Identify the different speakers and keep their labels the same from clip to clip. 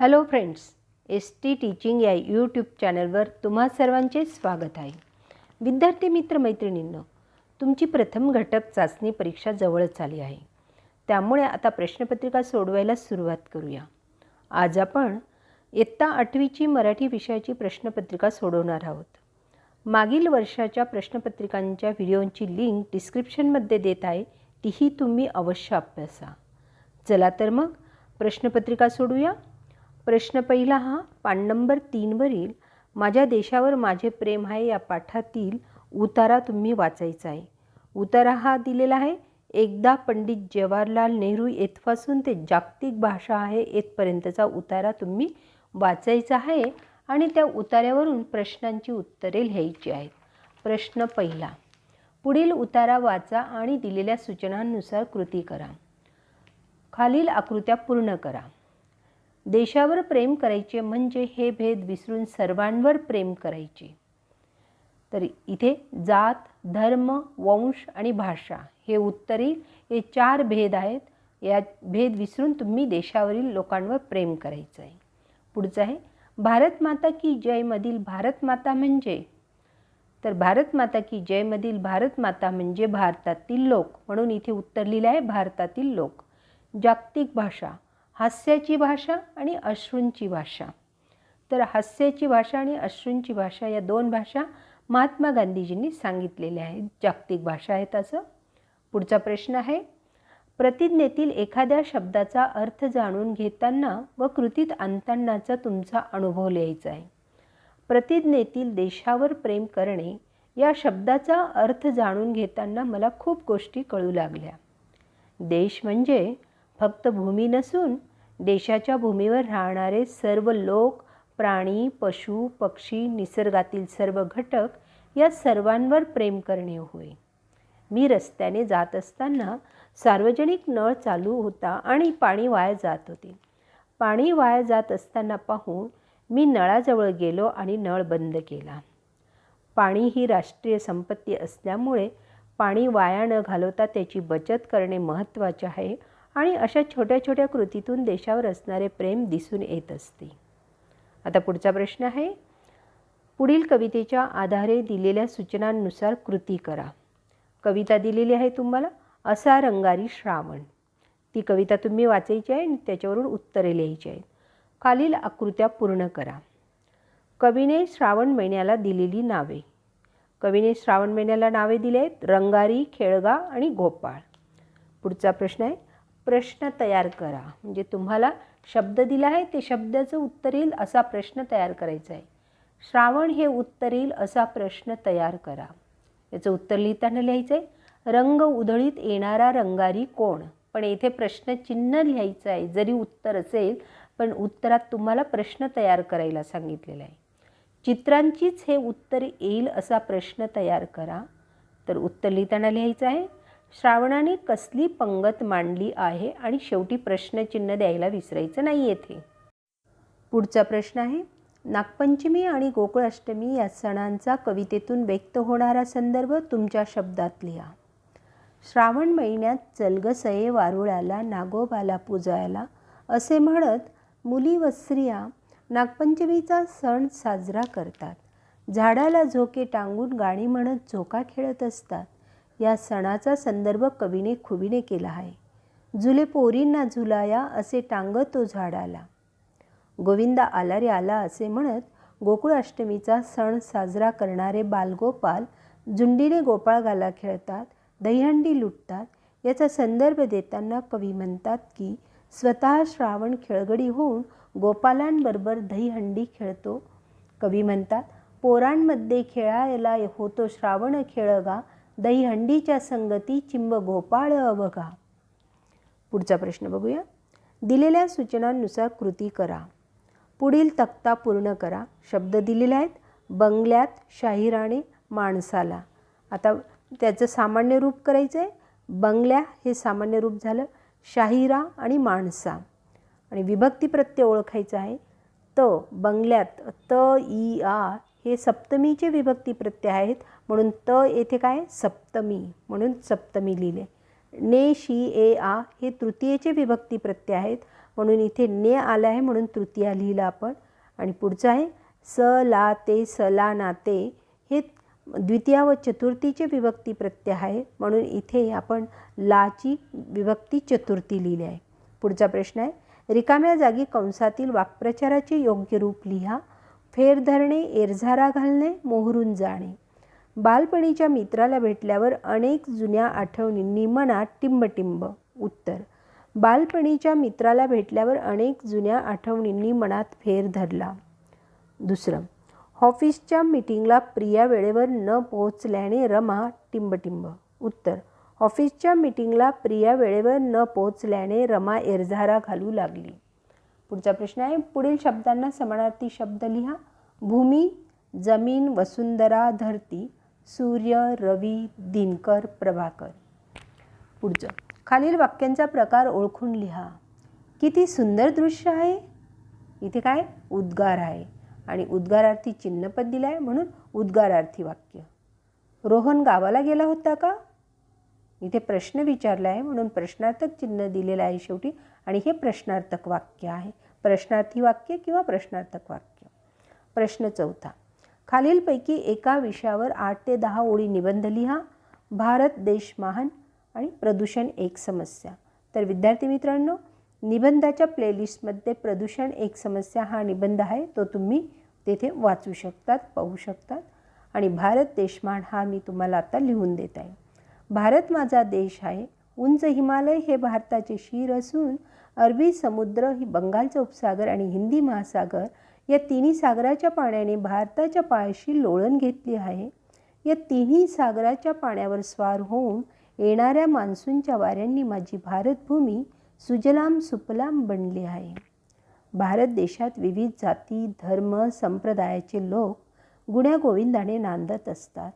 Speaker 1: Hello friends S T teaching या YouTube चॅनलवर तुम्हा सर्वांचे स्वागत आहे. विद्यार्थी मित्र मैत्रिणींनो तुमची प्रथम घटक चाचणी परीक्षा जवळच आली आहे. त्यामुळे आता प्रश्नपत्रिका सोडवायला सुरुवात करूया. आज आपण इयत्ता आठवीची मराठी विषयाची प्रश्नपत्रिका सोडवणार आहोत. मागील वर्षाच्या प्रश्नपत्रिकांच्या व्हिडिओंची लिंक डिस्क्रिप्शनमध्ये देत आहे तीही तुम्ही अवश्य अभ्यासा चला तर मग प्रश्नपत्रिका सोडूया. प्रश्न पहिला हा पान नंबर तीनवरील माझ्या देशावर माझे प्रेम आहे या पाठातील उतारा तुम्ही वाचायचा आहे. उतारा हा दिलेला आहे एकदा पंडित जवाहरलाल नेहरू येथपासून ते जागतिक भाषा आहे येथपर्यंतचा उतारा तुम्ही वाचायचा आहे आणि त्या उतार्यावरून प्रश्नांची उत्तरे लिहायची आहेत. प्रश्न पहिला पुढील उतारा वाचा आणि दिलेल्या सूचनांनुसार कृती करा. खालील आकृत्या पूर्ण करा. देशावर प्रेम करायचे म्हणजे हे भेद विसरून सर्वांवर प्रेम करायचे. तर इथे जात धर्म वंश आणि भाषा हे उत्तरी हे चार भेद आहेत. या भेद विसरून तुम्ही देशावरील लोकांवर प्रेम करायचं आहे. पुढचं आहे भारत माता की जयमधील भारत माता म्हणजे? तर भारत माता की जयमधील भारत माता म्हणजे भारतातील लोक. म्हणून इथे उत्तर लिहिलं आहे भारतातील लोक. जागतिक भाषा. हास्याची भाषा आणि अश्रूंची भाषा. तर हास्याची भाषा आणि अश्रूंची भाषा या दोन भाषा महात्मा गांधीजींनी सांगितलेल्या आहेत. जागतिक भाषा आहेत असं. पुढचा प्रश्न आहे. प्रतिज्ञेतील एखाद्या शब्दाचा अर्थ जाणून घेताना व कृतीत आणतानाचा तुमचा अनुभव लिहायचा आहे. प्रतिज्ञेतील देशावर प्रेम करणे या शब्दाचा अर्थ जाणून घेताना मला खूप गोष्टी कळू लागल्या. देश म्हणजे फक्त भूमी नसून देशाच्या भूमीवर राहणारे सर्व लोक प्राणी पशु पक्षी निसर्गातील सर्व घटक या सर्वांवर प्रेम करणे होय. मी रस्त्याने जात असताना सार्वजनिक नळ चालू होता आणि पाणी वाया जात होते. पाणी वाया जात असताना पाहून मी नळाजवळ गेलो आणि नळ बंद केला. पाणी ही राष्ट्रीय संपत्ती असल्यामुळे पाणी वाया न घालवता त्याची बचत करणे महत्त्वाचे आहे आणि अशा छोट्या छोट्या कृतीतून देशावर असणारे प्रेम दिसून येत असते. आता पुढचा प्रश्न आहे. पुढील कवितेच्या आधारे दिलेल्या सूचनांनुसार कृती करा. कविता दिलेली आहे तुम्हाला असा रंगारी श्रावण. ती कविता तुम्ही वाचायची आहे आणि त्याच्यावरून उत्तरे लिहायची आहेत. खालील आकृत्या पूर्ण करा. कवीने श्रावण महिन्याला दिलेली नावे. कवीने श्रावण महिन्याला नावे दिली आहेत रंगारी खेळगा आणि गोपाळ. पुढचा प्रश्न आहे. प्रश्न तयार करा. म्हणजे तुम्हाला शब्द दिला आहे ते शब्दाचं उत्तर येईल असा प्रश्न तयार करायचा आहे. श्रावण हे उत्तर येईल असा प्रश्न तयार करा. याचं उत्तर लिहिताना लिहायचं आहे रंग उधळीत येणारा रंगारी कोण? पण येथे प्रश्नचिन्ह लिहायचं आहे जरी उत्तर असेल पण उत्तरात तुम्हाला प्रश्न तयार करायला सांगितलेला आहे. चित्रांचीच हे उत्तर येईल असा प्रश्न तयार करा. तर उत्तर लिहिताना लिहायचं आहे श्रावणाने कसली पंगत मांडली आहे आणि शेवटी प्रश्नचिन्ह द्यायला विसरायचं नाही येथे? पुढचा प्रश्न आहे नागपंचमी आणि गोकुळाष्टमी या सणांचा कवितेतून व्यक्त होणारा संदर्भ तुमच्या शब्दात लिहा. श्रावण महिन्यात चलगसये वारुळाला नागोबाला पूजायला असे म्हणत मुली व स्त्रिया नागपंचमीचा सण साजरा करतात. झाडाला झोके टांगून गाणी म्हणत झोका खेळत असतात. या सणाचा संदर्भ कवीने खुबीने केला आहे. झुले पोरींना झुलाया असे टांगत तो झाडाला. गोविंदा आला रे आला असे म्हणत गोकुळाष्टमीचा सण साजरा करणारे बालगोपाल झुंडीने गोपाळगाला खेळतात दहीहंडी लुटतात. याचा संदर्भ देताना कवी म्हणतात की स्वतः श्रावण खेळगडी होऊन गोपालांबरोबर दहीहंडी खेळतो. कवी म्हणतात पोरांमध्ये खेळायला होतो श्रावण खेळगा दहीहंडीच्या संगती चिंब गोपाळ अवघा. पुढचा प्रश्न बघूया. दिलेल्या सूचनांनुसार कृती करा. पुढील तक्ता पूर्ण करा. शब्द दिलेले आहेत. बंगल्यात शाहिराने माणसाला. आता त्याचं सामान्य रूप करायचं आहे बंगल्या हे सामान्य रूप झालं. शाहिरा आणि माणसा. आणि विभक्ती प्रत्यय ओळखायचं आहे. त बंगल्यात त ई आ हे सप्तमीचे विभक्ती प्रत्यय आहेत. म्हणून त येथे काय? सप्तमी. म्हणून सप्तमी लिहिले. ने शी ए आ हे तृतीयेचे विभक्ती प्रत्यय आहेत. म्हणून इथे ने आलं आहे. म्हणून तृतीया लिहिलं आपण. आणि पुढचं आहे. स ला ते स ला ना ते हे द्वितीया व चतुर्थीचे विभक्ती प्रत्यय आहे म्हणून इथे आपण लाची विभक्ती चतुर्थी लिहिली आहे. पुढचा प्रश्न आहे. रिकाम्या जागी कंसातील वाक्प्रचाराचे योग्य रूप लिहा. फेर धरणे एरझारा घालणे मोहरून जाणे. बालपणीच्या मित्राला भेटल्यावर अनेक जुन्या आठवणींनी मनात टिंबटिंब. उत्तर बालपणीच्या मित्राला भेटल्यावर अनेक जुन्या आठवणींनी मनात फेर धरला. दुसरं ऑफिसच्या मीटिंगला प्रिया वेळेवर न पोहोचल्याने रमा टिंबटिंब. उत्तर ऑफिसच्या मीटिंगला प्रिया वेळेवर न पोहोचल्याने रमा एरझारा घालू लागली. पुढचा प्रश्न आहे. पुढील शब्दांना समानार्थी शब्द लिहा. भूमी जमीन वसुंधरा धरती सूर्य रवी दिनकर प्रभाकर. पुढचं. खालील वाक्यांचा प्रकार ओळखून लिहा. किती सुंदर दृश्य आहे. इथे काय? उद्गार आहे. आणि उद्गारार्थी चिन्हपद दिलं आहे म्हणून उद्गारार्थी वाक्य. रोहन गावाला गेला होता का? इथे प्रश्न विचारला आहे म्हणून प्रश्नार्थक चिन्ह दिलेलं आहे शेवटी. आणि हे प्रश्नार्थक वाक्य आहे. प्रश्नार्थी वाक्य किंवा प्रश्नार्थक वाक्य? प्रश्न चौथा. खालीलपैकी एका विषयावर आठ ते दहा ओळी निबंध लिहा. भारत देश महान आणि प्रदूषण एक समस्या. तर विद्यार्थी मित्रांनो निबंधाच्या प्लेलिस्टमध्ये प्रदूषण एक समस्या हा निबंध आहे तो तुम्ही तेथे वाचू शकतात पाहू शकतात. आणि भारत देशमान हा मी तुम्हाला आता लिहून देत आहे. भारत माझा देश आहे. उंच हिमालय हे भारताचे शीर असून अरबी समुद्र ही बंगालचा उपसागर आणि हिंदी महासागर या तिन्ही सागराच्या पाण्याने भारताच्या पायाशी लोळण घेतली आहे. या तिन्ही सागराच्या पाण्यावर स्वार होऊन येणाऱ्या मान्सूनच्या वाऱ्यांनी माझी भारतभूमी सुजलाम सुपलाम बनली आहे. भारत देशात विविध जाती धर्म संप्रदायाचे लोक गुण्यागोविंदाने नांदत असतात.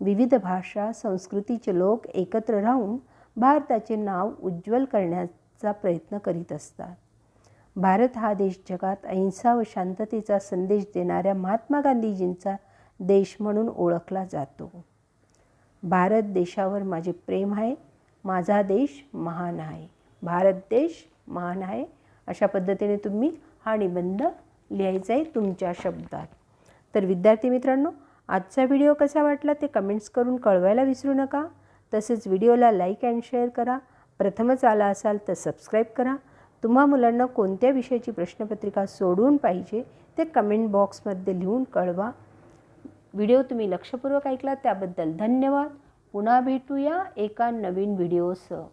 Speaker 1: विविध भाषा संस्कृतीचे लोक एकत्र राहून भारताचे नाव उज्ज्वल करण्याचा प्रयत्न करीत असतात. भारत हा देश जगात अहिंसा व शांततेचा संदेश देणाऱ्या महात्मा गांधीजींचा देश म्हणून ओळखला जातो. भारत देशावर माझे प्रेम आहे माझा देश महान आहे. भारत देश महान आहे अशा पद्धतीने तुम्ही हा निबंध लिहायचा आहे तुमच्या शब्दात. तर विद्यार्थी मित्रांनो आजचा व्हिडिओ कसा वाटला ते कमेंट्स करून कळवायला विसरू नका. तसेच व्हिडिओला लाईक अँड शेअर करा. प्रथमच आला असाल तर सबस्क्राईब करा. तुम्हा मुलांना कोणत्या विषयाची प्रश्नपत्रिका सोडवून पाहिजे ते कमेंट बॉक्समध्ये लिहून कळवा. व्हिडिओ तुम्ही लक्षपूर्वक ऐकला त्याबद्दल धन्यवाद. पुन्हा भेटूया एका नवीन व्हिडिओसह.